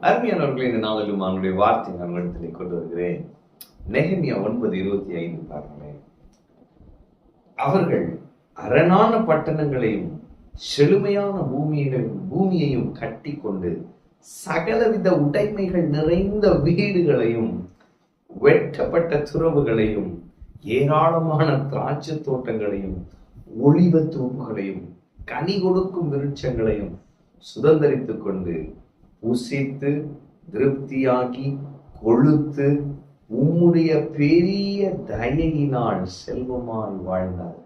அருமையானவர்களை இந்த நாளிலும் அவனுடைய வார்த்தை நான் இடத்திலே கொண்டு வருகிறேன். நெகமியா ஒன்பது இருபத்தி ஐந்து பாருங்களேன் அவர்கள் அரணான பட்டணங்களையும் செழுமையான பூமியையும் பூமியையும் கட்டி கொண்டு சகலவித உடைமைகள் நிறைந்த வீடுகளையும் வெட்டப்பட்ட துறவுகளையும் ஏராளமான திராட்சை தோட்டங்களையும் ஒளிவ தூப்புகளையும் கனி கொடுக்கும் விருட்சங்களையும் சுதந்திரித்துக் கொண்டு புசித்து திருப்தியாகி கொழுத்து உம்முடைய பெரிய தயையினால் செல்வமாய் வாழ்ந்தார்.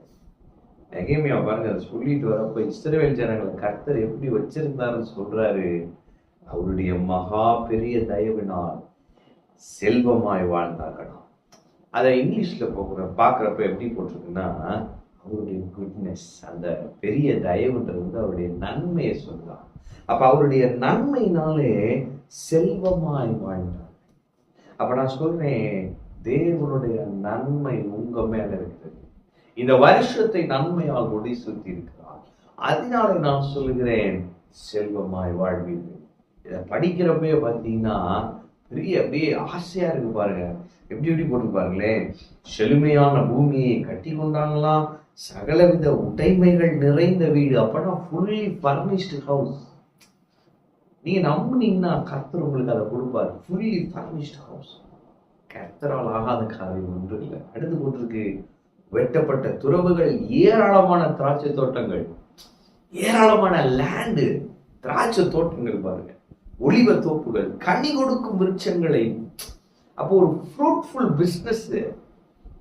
நெகேமியா பாருங்க அதை சொல்லிட்டு வரப்ப இஸ்ரவேல் ஜனங்களை கர்த்தர் எப்படி வச்சிருந்தாருன்னு சொல்றாரு. அவருடைய மகா பெரிய தயவினால் செல்வமாய் வாழ்ந்தார்களாம். அதை இங்கிலீஷில் போகிற பார்க்குறப்ப எப்படி போட்டிருக்குன்னா அவருடைய குட்னஸ் அந்த பெரிய தயவுன்றது வந்து அவருடைய நன்மையை சொல்லலாம் அப்ப அவருடைய நன்மையினாலே செல்வமாய் வாழ்ந்தார். அப்ப நான் சொல்றேன் தேவனுடைய நன்மை உங்க மேல இருக்கிறது இந்த வருஷத்தை நன்மையால் முடி சுத்தி இருக்கிறார். அதனால நான் சொல்லுகிறேன் செல்வமாய் வாழ்வீர்கள். இதை படிக்கிறப்பே பார்த்தீங்கன்னா பெரிய அப்படியே ஆசையா இருக்கு பாருங்க. எப்படி எப்படி போட்டு பாருங்களேன் செழுமையான பூமியை கட்டி கொண்டாங்களாம். சகலவித உடைமைகள் நிறைந்த வீடு. அப்பனா ஃபுல்லி ஃபர்னிஷ்டு ஹவுஸ் நீங்க நம்புனீங்கன்னா கர்த்தர் உங்களுக்கு அதை கொடுப்பாரு. ஃபுல்லி ஃபர்னிஷ்ட் ஹவுஸ் கர்த்தரால் ஆகாத காரியம் ஒன்று இல்லை. அடுத்து போட்டிருக்கு வெட்டப்பட்ட துறவுகள் ஏராளமான திராட்சை தோட்டங்கள். ஏராளமான லேண்டு திராட்சை தோட்டங்கள் பாருங்க. ஒளிவ தோப்புகள் கனி கொடுக்கும் விருட்சங்களை. அப்போ ஒரு ஃப்ரூட்ஃபுல் பிஸ்னஸ்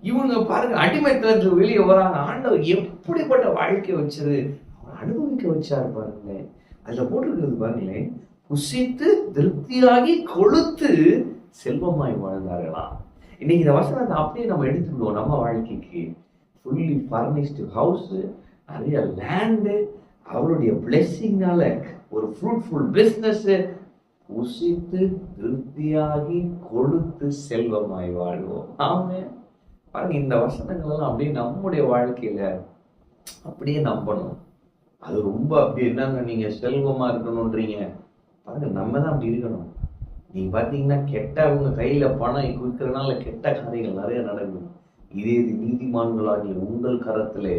இவங்க பாருங்க அடிமைத்தனத்து வெளியே வராங்க. ஆண்டவர் எப்படிப்பட்ட வாழ்க்கை வச்சது? அவர் அனுபவிக்க வச்சாரு பாருங்களேன். அதுல போட்டிருக்கிறது பாருங்களேன் புசித்து திருப்தியாகி கொளுத்து செல்வமாய் வாழ்ந்தார்களா? இன்னைக்கு இந்த வசனத்தை அப்படியே நம்ம எடுத்துக்கிடுவோம் நம்ம வாழ்க்கைக்கு. ஃபுல்லி ஃபர்னிஷ்டு ஹவுஸு நிறைய லேண்டு அவருடைய பிளெஸ்ஸிங்னால ஒரு ஃப்ரூட்ஃபுல் பிஸ்னஸ் புசித்து திருப்தியாகி கொழுத்து செல்வமாய் வாழ்வோம். ஆமே. பாருங்க இந்த வசனங்கள்லாம் அப்படியே நம்முடைய வாழ்க்கையில அப்படியே நம்பணும். அது ரொம்ப அப்படி என்னங்க நீங்க செல்வமா இருக்கணும்ன்றீங்க? பாருங்க நம்ம தான் அப்படி இருக்கணும். நீங்க பாத்தீங்கன்னா கெட்டவங்க கையில பணம் கொடுக்கறனால கெட்ட காரியங்கள் நிறைய நடக்கும் இதே இது நீதிமான்களாகிய உங்கள் கரத்திலே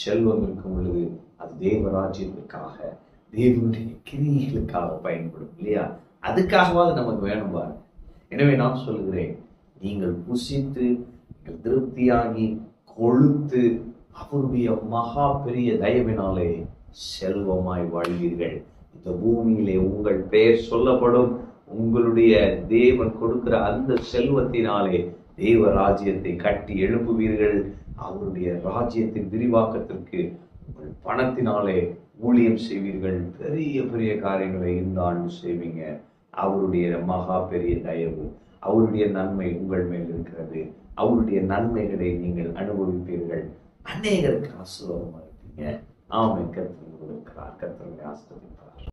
செல்வம் இருக்கும் பொழுது அது தேவராஜ்யத்துக்காக தேவனுடைய கிரியைகளுக்காக பயன்படும் இல்லையா? அதுக்காகவாது நமக்கு வேணும் பாரு எனவே நான் சொல்லுகிறேன் நீங்கள் புசித்து நீங்கள் திருப்தியாகி கொழுத்து அவருடைய மகா பெரிய தயவினாலே செல்வமாய் வாழ்வீர்கள். இந்த பூமியிலே உங்கள் பெயர் சொல்லப்படும். உங்களுடைய தேவன் கொடுக்கிற அந்த செல்வத்தினாலே தேவ ராஜ்யத்தை கட்டி எழுப்புவீர்கள். அவருடைய ராஜ்யத்தின் விரிவாக்கத்திற்கு உங்கள் பணத்தினாலே ஊழியம் செய்வீர்கள். பெரிய பெரிய காரியங்களை இந்த ஆண்டு செய்வீங்க. அவருடைய மகா பெரிய தயவு அவருடைய நன்மை உங்கள் மேல் இருக்கிறது. அவருடைய நன்மைகளை நீங்கள் அனுபவிப்பீர்கள். அநேகருக்கு ஆசீர்வாதமாக இருப்பீங்க Amém. Cantando, cantar, cantando, graças a Deus.